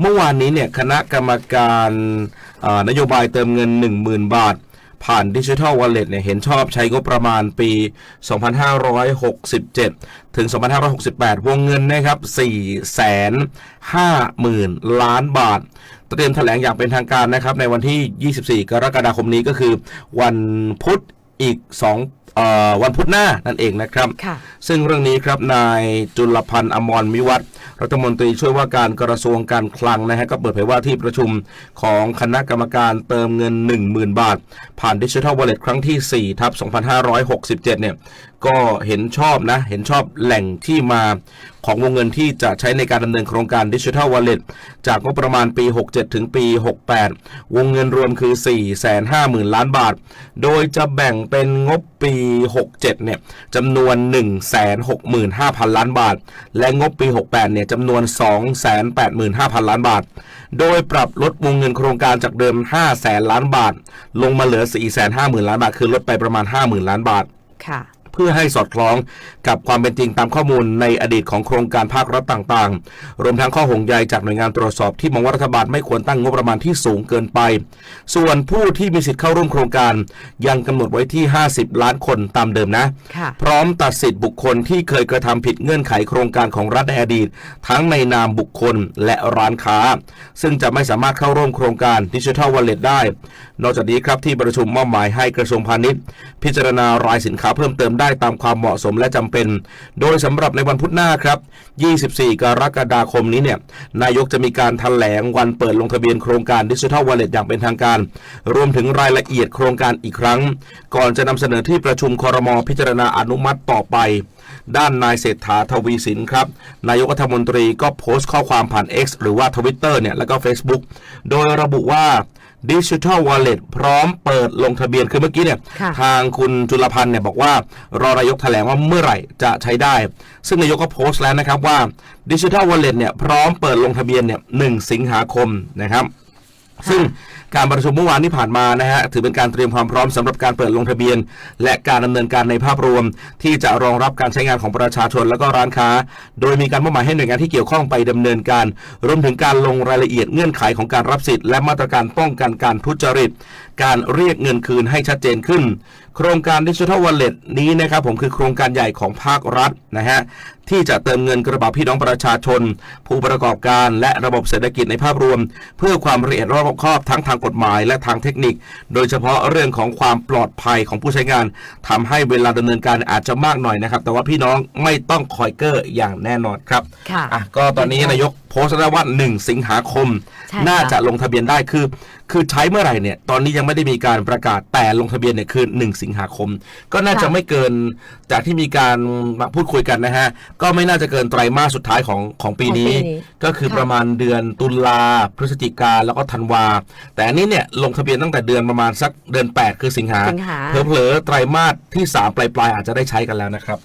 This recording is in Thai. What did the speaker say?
เมื่อวานนี้เนี่ยคณะกรรมการนโยบายเติมเงิน 10,000 บาท ผ่านดิจิทัลวอลเล็ตเนี่ยเห็นชอบใช้งบประมาณปี 2567 ถึง 2568 วงเงินนะครับ 450,000 ล้านบาท เตรียมแถลงอย่างเป็นทางการนะครับ ในวันที่ 24 กรกฎาคมนี้ก็คือ วันพุธอีก2เอ่อ วันพุธหน้านั่นเองนะครับค่ะซึ่งเรื่องนี้ครับนายจุลพันธ์อมรมิวัฒน์รัฐมนตรีช่วยว่าการกระทรวงการคลังนะฮะก็เปิดเผยว่าที่ประชุมของคณะกรรมการเติมเงิน 10,000 บาท ผ่านดิจิทัลวอลเล็ตครั้งที่4ทับ2567 เนี่ย ก็เห็นชอบนะ เห็นชอบแหล่งที่มาของวงเงินที่จะใช้ในการดำเนินโครงการดิจิทัลวอลเล็ตจากงบประมาณปี 67 ถึงปี 68 วงเงินรวมคือ 450,000 ล้านบาท โดยจะแบ่งเป็นงบปี 67 เนี่ยจำนวน 165,000 ล้านบาท และงบปี 68 เนี่ยจำนวน 285,000 ล้านบาท โดยปรับลดวงเงินโครงการจากเดิม5แสนล้านบาท ลงมาเหลือ 450,000 ล้านบาท คือลดไปประมาณ 50,000 ล้านบาท ค่ะ พื่อให้สอดคล้องกับความเป็นจริงตามข้อมูลในอดีตของโครงการภาครัฐต่างๆ รวมทั้งข้อห่วงใยจากหน่วยงานตรวจสอบที่มองว่ารัฐบาลไม่ควรตั้งงบประมาณที่สูงเกินไป ส่วนผู้ที่มีสิทธิ์เข้าร่วมโครงการ ยังกำหนดไว้ที่ 50 ล้านคนตามเดิมนะค่ะพร้อมตัดสิทธิ์บุคคลที่เคยกระทำผิดเงื่อนไขโครงการของรัฐในอดีต ทั้งในนามบุคคลและร้านค้า ซึ่งจะไม่สามารถเข้าร่วมโครงการดิจิทัลวอลเล็ตได้ นอกจากนี้ครับที่ประชุมมอบหมายให้กระทรวงพาณิชย์ พิจารณารายสินค้าเพิ่มเติมได้ตามความเหมาะสมและจำเป็น โดยสำหรับในวันพุธหน้าครับ 24 กรกฎาคมนี้เนี่ยนายกจะมีการถแถลงวันเปิดลงทะเบียนโครงการดิจิทัลวอลเล็ตอย่างเป็นทางการ รวมถึงรายละเอียดโครงการอีกครั้ง ก่อนจะนำเสนอที่ประชุมคอรมอพิจารณาอนุมัติต่อไป ด้านนายเศรษฐาทวีสินครับ นายกรัฐมนตรีก็โพสต์ข้อความผ่าน X หรือว่า Twitter เนี่ยแล้วก็ Facebook โดยระบุว่าดิจิทัลวอลเล็ตพร้อมเปิดลงทะเบียน คือเมื่อกี้เนี่ยค่ะทางคุณจุลพันธ์เนี่ยบอกว่ารอนายกแถลงว่าเมื่อไหร่จะใช้ได้ ซึ่งนายกก็โพสต์แล้วนะครับว่าดิจิทัลวอลเล็ตเนี่ยพร้อมเปิดลงทะเบียนเนี่ยหสิงหาคมนะครับ ซึ่ง การประชุมเมื่อวานที่ผ่านมานะฮะถือเป็นการเตรียมความพร้อมสำหรับการเปิดลงทะเบียน และการดำเนินการในภาพรวม ที่จะรองรับการใช้งานของประชาชนและก็ร้านค้า โดยมีการมอบหมายให้หน่วยงานที่เกี่ยวข้องไปดำเนินการ รวมถึงการลงรายละเอียดเงื่อนไขของการรับสิทธิ์และมาตรการป้องกันการทุจริต การเรียกเงินคืนให้ชัดเจนขึ้น โครงการดิจิทัลวอลเล็ตนี้นะครับผมคือโครงการใหญ่ของภาครัฐนะฮะ ที่จะเติมเงินกระเป๋าพี่น้องประชาชน ผู้ประกอบการและระบบเศรษฐกิจในภาพรวม เพื่อความละเอียดรอบคอบทั้งทางกฎหมายและทางเทคนิค โดยเฉพาะเรื่องของความปลอดภัยของผู้ใช้งานทำให้เวลาดำเนินการอาจจะมากหน่อยนะครับ แต่ว่าพี่น้องไม่ต้องคอยเกอร์อย่างแน่นอนครับค่ะอะก็ตอนนี้นายกโพสต์แล้วว่า 1 สิงหาคม ใช่ค่ะ น่าจะลงทะเบียนได้คือ คือใช้เมื่อไหร่เนี่ย ตอนนี้ยังไม่ได้มีการประกาศแต่ลงทะเบียนเนี่ยคือ 1 สิงหาคม ก็น่าจะไม่เกินจากที่มีการมาพูดคุยกันนะฮะ ก็ไม่น่าจะเกินไตรมาสสุดท้ายของของปีนี้ ของปีนี้ ก็คือค่ะ ประมาณเดือนตุลาพฤศจิกาแล้วก็ธันวา แต่อันนี้เนี่ยลงทะเบียนตั้งแต่เดือนประมาณสักเดือน 8 คือสิงหาสิงหา เผลอๆไตรมาสที่ 3 ปลายๆอาจจะได้ใช้กันแล้วนะครับ